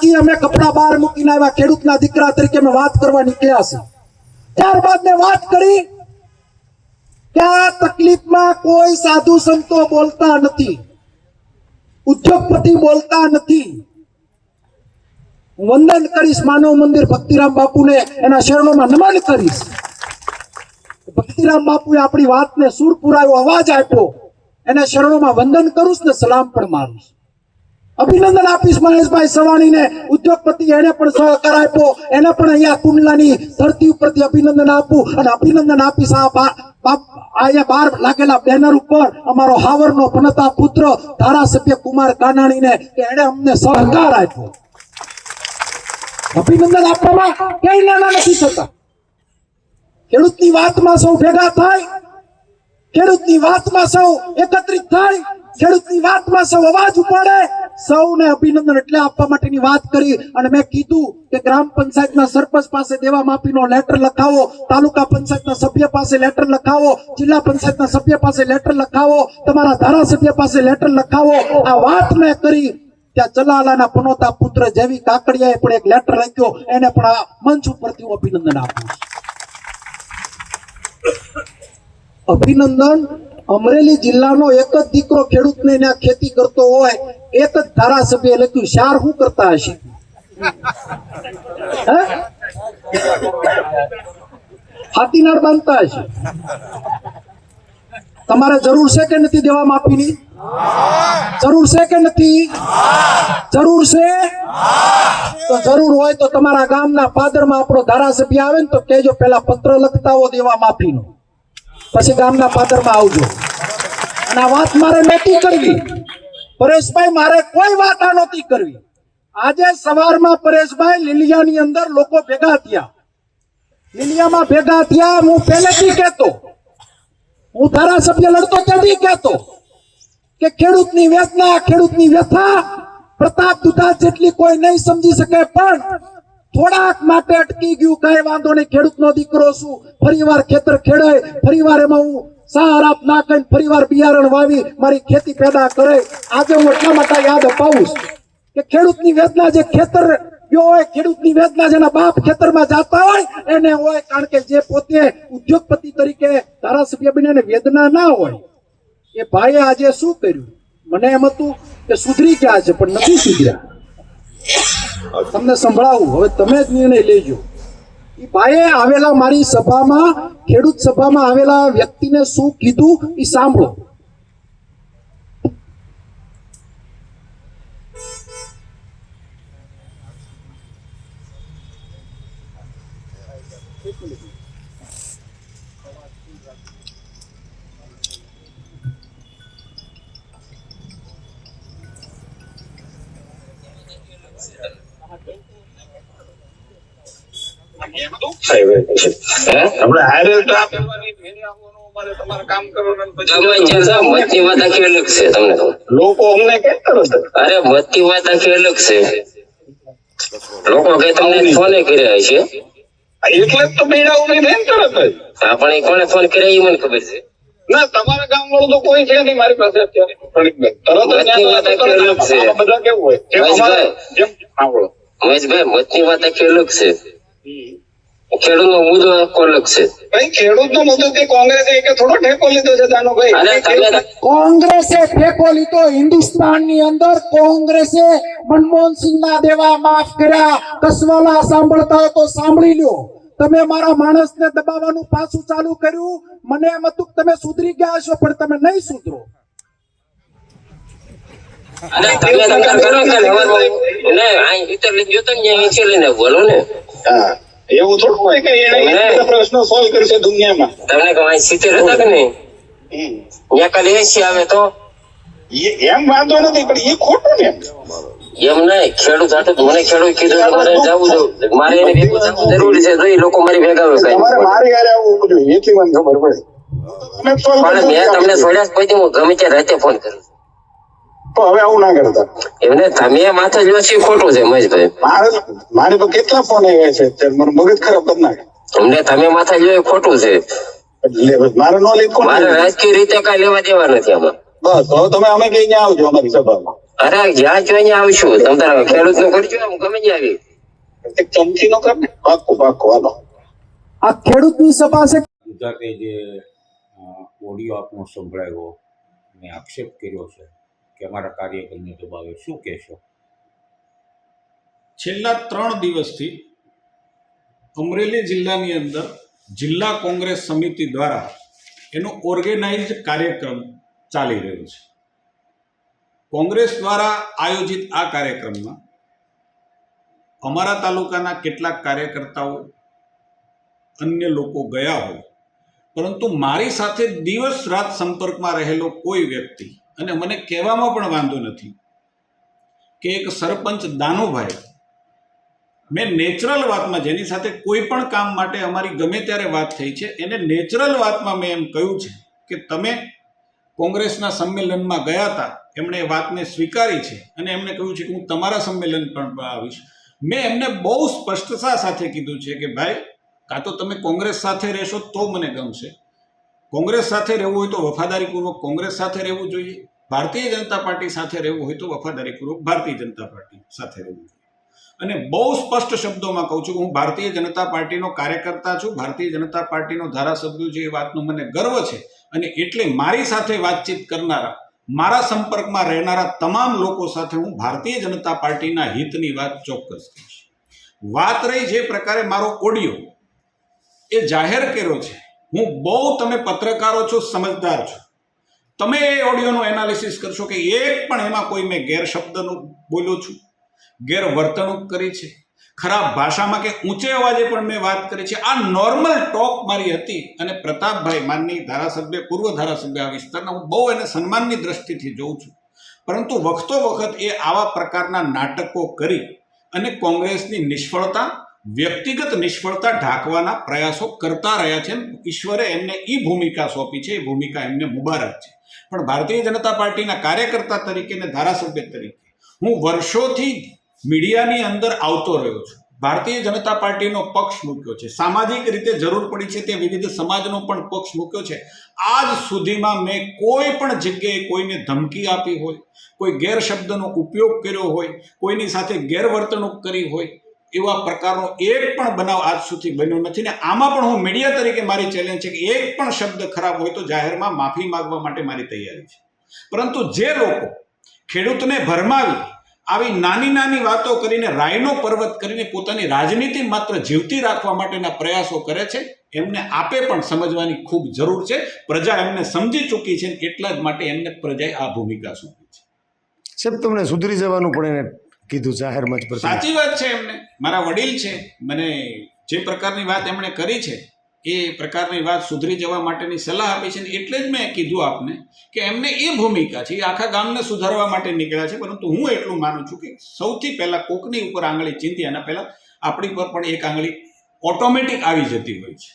કી અમે કપડા બહાર મૂકીને આવ્યા. ખેડૂતના દીકરા તરીકે અમે વાત કરવા નીકળ્યા છે ત્યારબાદ મેં વાત કરી કે આ તકલીફમાં કોઈ સાધુ સંતો બોલતા નથી. ઉદ્યોગપતિ બોલતા નથી. વંદન કરીશ માનવ મંદિર ભક્તિરામ બાપુને, એના શરણોમાં નમન કરીશ. ભક્તિરામ બાપુએ આપણી વાતને સુર પુરાયો, અવાજ આપ્યો. એના શરણોમાં વંદન કરું ને સલામ પણ મારું. અભિનંદન આપીશ મહેશભાઈ સવાણીને. ઉદ્યોગપતિ એને પણ સહકાર આપ્યો. એને પણ અહીંયા કુંડલાની ધરતી ઉપરથી અભિનંદન આપું અને અભિનંદન આપીશ આ અહીંયા બહાર લાગેલા બેનર ઉપર અમારો હાવરનો પનતા પુત્ર ધારાસભ્ય કુમાર કાનાણીને કે એને અમને સહકાર આપ્યો. અભિનંદન આપવામાં ક્યાંય નાના નથી થતા. ખેડૂતની વાતમાં સૌ ભેગા થાય, ખેડૂતની વાતમાં સૌ એકત્રિત થાય, ખેડૂતની વાતમાં સૌ અવાજ ઉપાડે સૌને અભિનંદન એટલે આપવા માટેની વાત કરી અને મેં કીધું કે ગ્રામ પંચાયતના સરપંચ પાસે દેવા માફીનો લેટર લખાવો, તાલુકા પંચાયતના સભ્ય પાસે લેટર લખાવો, જિલ્લા પંચાયતના સભ્ય પાસે લેટર લખાવો, તમારા ધારાસભ્ય પાસે લેટર લખાવો. આ વાત મેં કરી. ત્યાં ચલાલાના પનોતા પુત્ર જેવી કાકડિયાએ પણ એક લેટર લખ્યો એને પણ આ મંચ ઉપરથી અભિનંદન આપું અભિનંદન અમરેલી જિલ્લાનો એક જ દીકરો ખેડૂતને ખેતી કરતો હોય એક જ ધારાસભ્ય લખ્યું, શાર શું કરતા હશે? હાથીનાર બાંધતા હશે. તમારે જરૂર છે કે નથી દેવા માફીની? જરૂર છે કે નથી? જરૂર છે? તો જરૂર હોય તો તમારા ગામના પાદરમાં આપણો ધારાસભ્ય આવે ને તો કહેજો, પેલા પત્ર લખતા હો દેવા માફીનો. પછી ગામના પાદરમાં આવજો. અને આ વાત મારે નહોતી કરવી. પરેશભાઈ, મારે કોઈ વાત આ નહોતી કરવી. આજે સવારમાં પરેશભાઈ લીલિયાની અંદર લોકો ભેગા થયા. લીલિયામાં ભેગા થયા, હું પહેલેથી કહેતો, હું ધારાસભ્ય લડતો ત્યાંથી કહેતો કે ખેડૂતની વેદના ખેડૂતની વ્યથા, પ્રતાપ દુધા જેટલી કોઈ નહીં સમજી શકે, પણ થોડાક માટે અટકી ગયું, કઈ વાંધો નહીં, ખેડૂતનો દીકરો છું, ફરીવાર ખેતર ખેડાય, ફરીવાર એમાં હું સાર આપ નાખીને ફરીવાર બિયારણ વાવી, મારી ખેતી પેદા કરે. આજે હું એટલા માટે યાદ અપાવું કે ખેડૂતની વેદના જે ખેતર ગયો હોય, ખેડૂતની વેદના જેના બાપ ખેતરમાં જાતા હોય, એને હોય કારણ કે જે પોતે ઉદ્યોગપતિ તરીકે ધારાસભ્ય બનીને વેદના ના હોય. એ ભાઈએ આજે શું કર્યું? મને એમ હતું કે સુધરી ગયા છે, પણ નથી સુધર્યા. તમને સંભળાવું. હવે તમે જ નિર્ણય લેજો. ભાઈએ આવેલા મારી સભામાં ખેડૂત સભામાં આવેલા વ્યક્તિને શું કીધું એ સાંભળો. છે તમને કહું. લોકો અમને કઈ અરે મતની વાત આખી અલગ છે. લોકો કે તમને ફોને કર્યા છે એટલે તો બેડા ઊભી થઈને તરત જ. આપણે ઈ કોને ફોન કર્યા એ મને ખબર છે. ના તમારા ગામ વાળું તો કોઈ છે નહીં મારી પાસે અત્યારે. તરત. બધા કેવું હોય? મહેશભાઈ મતની વાત આખી અલગ છે. ખેડૂતનો મુદ્દો અલગ છે ભાઈ ખેડૂતનો મુદ્દો તે કોંગ્રેસે એક થોડો ઠેકો લીધો છે તાનો ભાઈ? કોંગ્રેસે ઠેકો લીધો હિન્દુસ્તાનની અંદર કોંગ્રેસે મનમોહન સિંહના દેવા માફ કર્યા. કસવાલા સાંભળતા હો તો સાંભળી લો તમે મારા માણસને દબાવવાનું પાછું ચાલુ કર્યું. મને એમ હતું તમે સુધરી ગયા છો પણ તમે નહીં સુધરો. અને તમે કરો કે લેવાનું ને આ ભીતર લઈ ગયો તો ને નીચે લઈને બોલો ને. હા. એવું થોડું હોય કે એને પ્રશ્નો સોલ્વ કરશે દુનિયામાં. તમને કઈ સિત્તેર હતા કે નહીં. ત્યાં કાલે એસી આવે તો? એમ વાંધો નથી પણ એ ખોટું ને. એમ નહીં ખેડૂત સાથે મને ખેડૂત કીધું મારે જવું જોઈએ. મારે એને ભેગું થવું જરૂરી છે તો એ લોકો મારી ભેગા હોય મારી હારે આવવું જોઈએ એથી મને ખબર પડે. પણ મેં તમને છોડ્યા પછી હું ગમે ત્યાં રાતે ફોન કરું. હવે આવું ના કરતા. એમને તમે માથે જો છે ખોટું છે મહેશભાઈ મારે મારે તો કેટલા ફોન આવ્યા છે મારું મગજ ખરાબ કરી નાખે. અમને તમે માથે જો ખોટું છે. એટલે મારે નો લીધ કોણ મારે રાજકીય રીતે કઈ લેવા દેવા નથી આમાં. બસ હવે તમે અમે કઈ ત્યાં આવજો અમારી સભામાં. અરે જ્યાં જો અહીંયા આવશું. તમે તારા ખેડૂતનું કરજો એમ ગમે ત્યાં આવી. એક ચમચી નો કર ને? પાક્કું પાક્કું હાલો. આ ખેડૂતની સભા છે. ગુજરાતે જે ઓડિયો આપનો સંભળાયો મેં આક્ષેપ કર્યો છે. કે અમારા કાર્યકરને દબાવે શું કહેશો? છેલ્લા ત્રણ દિવસથી અમરેલી જિલ્લાની અંદર જિલ્લા કોંગ્રેસ સમિતિ દ્વારા એનો ઓર્ગેનાઇઝડ કાર્યક્રમ ચાલી રહ્યો છે. કોંગ્રેસ દ્વારા આયોજિત આ કાર્યક્રમમાં અમારા તાલુકાના કેટલાક કાર્યકર્તાઓ, અન્ય લોકો ગયા હોય. પરંતુ મારી સાથે દિવસ રાત સંપર્કમાં રહેલો કોઈ વ્યક્તિ અને મને કહેવામાં પણ વાંધો નથી કે એક સરપંચ દાનુભાઈ, મેં નેચરલ વાતમાં જેની સાથે કોઈ પણ કામ માટે અમારી ગમે ત્યારે વાત થઈ છે, એને નેચરલ વાતમાં મેં એમ કહ્યું છે કે તમે કોંગ્રેસના સંમેલનમાં ગયા હતા, એમણે એ વાતને સ્વીકારી છે અને એમણે કહ્યું છે કે હું તમારા સંમેલન પણ આવીશ. મેં એમને બહુ સ્પષ્ટતા સાથે કીધું છે કે ભાઈ, કાં તો તમે કોંગ્રેસ સાથે રહેશો તો મને ગમશે. કોંગ્રેસ સાથે રહેવું હોય તો વફાદારીપૂર્વક કોંગ્રેસ સાથે રહેવું જોઈએ. ભારતીય જનતા પાર્ટી સાથે રહેવું હોય તો વફાદારીપૂર્વક ભારતીય જનતા પાર્ટી સાથે રહેવું જોઈએ. અને બહુ સ્પષ્ટ શબ્દોમાં કહું છું કે હું ભારતીય જનતા પાર્ટીનો કાર્યકર્તા છું. ભારતીય જનતા પાર્ટીનો ધારાસભ્ય છે એ વાતનો મને ગર્વ છે. અને એટલે મારી સાથે વાતચીત કરનારા, મારા સંપર્કમાં રહેનારા તમામ લોકો સાથે હું ભારતીય જનતા પાર્ટીના હિતની વાત ચોક્કસ કરીશ વાત રહી જે પ્રકારે મારો ઓડિયો એ જાહેર કર્યો છે. હું બહુ તમે પત્રકારો છો, સમજદાર છો. તમે એ ઓડિયોનું એનાલિસિસ કરશો કે એક પણ એમાં કોઈ મેં ગેરશબ્દનું બોલ્યો છું ગેરવર્તણૂક કરી છે, ખરાબ ભાષામાં કે ઊંચે અવાજે પણ મેં વાત કરી છે. આ નોર્મલ ટોક મારી હતી અને પ્રતાપભાઈ માનની ધારાસભ્ય, પૂર્વ ધારાસભ્ય આ વિસ્તારના, હું બહુ એને સન્માનની દ્રષ્ટિથી જોઉં છું. પરંતુ વખતો વખત એ આવા પ્રકારના નાટકો કરી અને કોંગ્રેસની નિષ્ફળતા વ્યક્તિગત નિષ્ફળતા ઢાંકવાના પ્રયાસો કરતા રહ્યા છે. ઈશ્વરે એમને એ ભૂમિકા સોંપી છે. એ ભૂમિકા એમને મુબારક છે. પણ ભારતીય જનતા પાર્ટીના કાર્યકર્તા તરીકે અને ધારાસભ્ય તરીકે હું વર્ષોથી મીડિયાની અંદર આવતો રહ્યો છું. ભારતીય જનતા પાર્ટીનો પક્ષ મૂક્યો છે. સામાજિક રીતે જરૂર પડી છે તે વિવિધ સમાજનો પણ પક્ષ મૂક્યો છે. આજ સુધીમાં મેં કોઈ પણ જગ્યાએ કોઈને ધમકી આપી હોય, કોઈ ગેરશબ્દનો ઉપયોગ કર્યો હોય, કોઈની સાથે ગેરવર્તણૂક કરી હોય એવા પ્રકારનો એક પણ બનાવ આજ સુધી બન્યો નથી ને આમાં પણ હું મીડિયા તરીકે મારી ચેલેન્જ છે કે એક પણ શબ્દ ખરાબ હોય તો જાહેરમાં માફી માગવા માટે મારી તૈયારી છે. પરંતુ જે લોકો ખેડૂતને ભરમાવી આવી નાની નાની વાતો કરીને રાયનો પર્વત કરીને પોતાની રાજનીતિ માત્ર જીવતી રાખવા માટેના પ્રયાસો કરે છે, એમને આપે પણ સમજવાની ખૂબ જરૂર છે. પ્રજા એમને સમજી ચૂકી છે એટલા જ માટે એમને પ્રજાએ આ ભૂમિકા સોંપી છે. સાહેબ, તમને સુધરી જવાનું પણ એને કીધું જાહેર મંચ પર સાચી વાત છે એમને. મારા વડીલ છે. મને જે પ્રકારની વાત એમણે કરી છે એ પ્રકારની વાત સુધરી જવા માટેની સલાહ આપી છે ને એટલે જ મેં કીધું આપને કે એમને એ ભૂમિકા છે એ આખા ગામને સુધારવા માટે નીકળ્યા છે પરંતુ હું એટલું માનું છું કે સૌથી પહેલાં કોકની ઉપર આંગળી ચીંધી એના પહેલાં આપણી પર પણ એક આંગળી ઓટોમેટિક આવી જતી હોય છે.